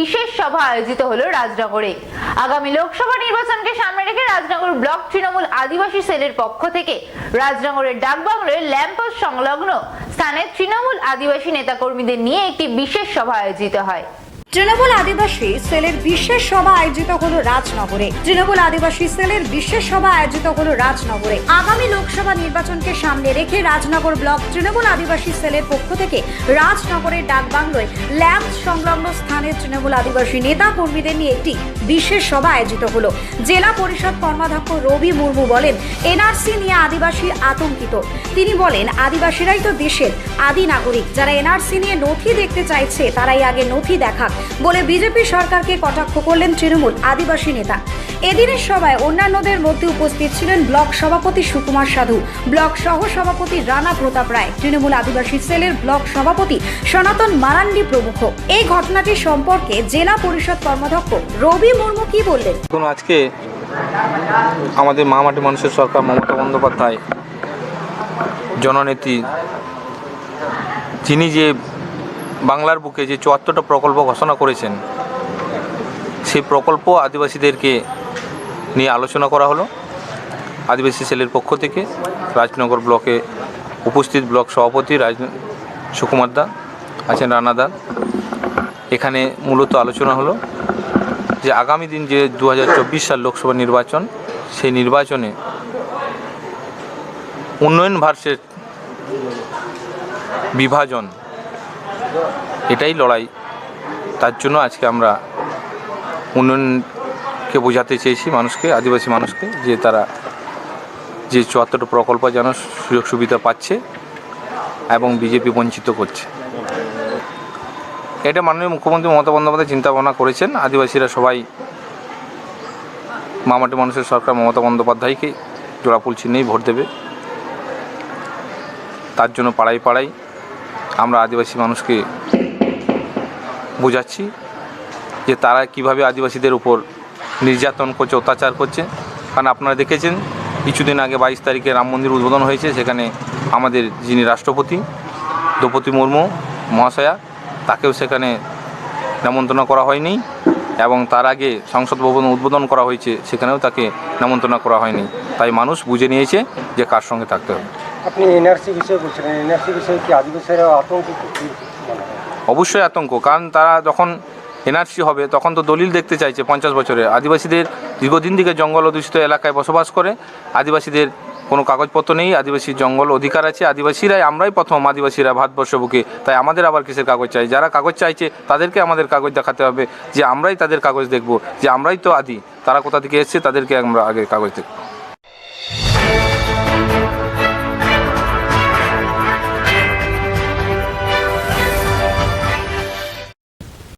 বিশেষ সভা আয়োজিত হলো রাজনগরে। আগামী লোকসভা নির্বাচনকে সামনে রেখে রাজনগর ব্লক তৃণমূল আদিবাসী সেলের পক্ষ থেকে রাজনগরের ডাকবাংলোয় ল্যাম্পোস্ট সংলগ্ন স্থানে তৃণমূল আদিবাসী নেতাকর্মীদের নিয়ে একটি বিশেষ সভা আয়োজিত হয়। তৃণমূল আদিবাসী সেলের বিশেষ সভা আয়োজিত হলো রাজনগরে। তৃণমূল আদিবাসী সেলের বিশেষ সভা আয়োজিত হলো রাজনগরে। আগামী লোকসভা নির্বাচনকে সামনে রেখে রাজনগর ব্লক তৃণমূল আদিবাসী সেলের পক্ষ থেকে রাজনগরের ডাকবাংলোয় ল্যাম্প সংলগ্ন স্থানে তৃণমূল আদিবাসী নেতা কর্মীদের নিয়ে একটি বিশেষ সভা আয়োজিত হলো। জেলা পরিষদ কর্মাধ্যক্ষ রবি মুর্মু বলেন, এনআরসি নিয়ে আদিবাসী আতঙ্কিত। তিনি বলেন, আদিবাসীরাই তো দেশের আদি নাগরিক। যারা এনআরসি নিয়ে নথি দেখতে চাইছে, তারাই আগে নথি দেখাক। বলে বিজেপি সরকারকে কটাক্ষ করলেন তৃণমূল আদিবাসী নেতা। এদিনের সভায় অন্যান্যদের মধ্যে উপস্থিত ছিলেন ব্লক সভাপতি সুকুমার সাধু, ব্লক সহ সভাপতি রানা প্রতাপ রায়, তৃণমূল আদিবাসী সেলের ব্লক সভাপতি সনাতন মারান্ডি প্রমুখ। এই ঘটনাটি সম্পর্কে জেলা পরিষদ কর্মাধ্যক্ষ রবি মুর্মু কি বললেন? আজকে আমাদের মা মাটি মানুষের সরকার মমতা বন্দ্যোপাধ্যায়, জননেত্রী তিনি যে বাংলার বুকে যে চুয়াত্তরটা প্রকল্প ঘোষণা করেছেন, সেই প্রকল্প আদিবাসীদেরকে নিয়ে আলোচনা করা হলো। আদিবাসী সেলের পক্ষ থেকে রাজনগর ব্লকে উপস্থিত ব্লক সভাপতি রাজ, সুকুমার দা আছেন, রানা দা। এখানে মূলত আলোচনা হলো যে আগামী দিন যে দু হাজার চব্বিশ সাল লোকসভা নির্বাচন, সেই নির্বাচনে উন্নয়ন ভার্সের বিভাজন এটাই লড়াই। তার জন্য আজকে আমরা উন্নয়নকে বোঝাতে চেয়েছি মানুষকে, আদিবাসী মানুষকে, যে তারা যে চুয়াত্তরটা প্রকল্প যেন সুযোগ সুবিধা পাচ্ছে এবং বিজেপি বঞ্চিত করছে। এটা মাননীয় মুখ্যমন্ত্রী মমতা বন্দ্যোপাধ্যায় চিন্তা ভাবনা করেছেন। আদিবাসীরা সবাই মামাটি মানুষের সরকার মমতা বন্দ্যোপাধ্যায়কে জোড়াফুল চিহ্নেই ভোট দেবে। তার জন্য পাড়ায় পাড়ায় আমরা আদিবাসী মানুষকে বোঝাচ্ছি যে তারা কীভাবে আদিবাসীদের উপর নির্যাতন করছে, অত্যাচার করছে। কারণ আপনারা দেখেছেন, কিছুদিন আগে বাইশ তারিখে রাম মন্দির উদ্বোধন হয়েছে, সেখানে আমাদের যিনি রাষ্ট্রপতি, দ্রৌপদী মুর্মু মহাশয়া, তাকেও সেখানে নেমন্তন্ন করা হয়নি এবং তার আগে সংসদ ভবন উদ্বোধন করা হয়েছে, সেখানেও তাকে নেমন্তন্ন করা হয়নি। তাই মানুষ বুঝে নিয়েছে যে কার সঙ্গে থাকতে হবে। আপনি এনআরসি বিষয়ে বলছিলেন এনআরসি বিষয়ে কি অবশ্যই আতঙ্ক, কারণ তারা যখন এনআরসি হবে, তখন তো দলিল দেখতে চাইছে পঞ্চাশ বছরে আদিবাসীদের দীর্ঘদিন থেকে জঙ্গল অধিষ্ঠিত এলাকায় বসবাস করে, আদিবাসীদের কোনো কাগজপত্র নেই, আদিবাসী জঙ্গল অধিকার আছে, আদিবাসীরাই আমরাই প্রথম আদিবাসীরা ভারতবর্ষ বুকে, তাই আমাদের আবার কিসের কাগজ চাই? যারা কাগজ চাইছে, তাদেরকে আমাদের কাগজ দেখাতে হবে, যে আমরাই তাদের কাগজ দেখব, যে আমরাই তো আদি, তারা কোথা থেকে এসছে, তাদেরকে আমরা আগে কাগজ দেখব।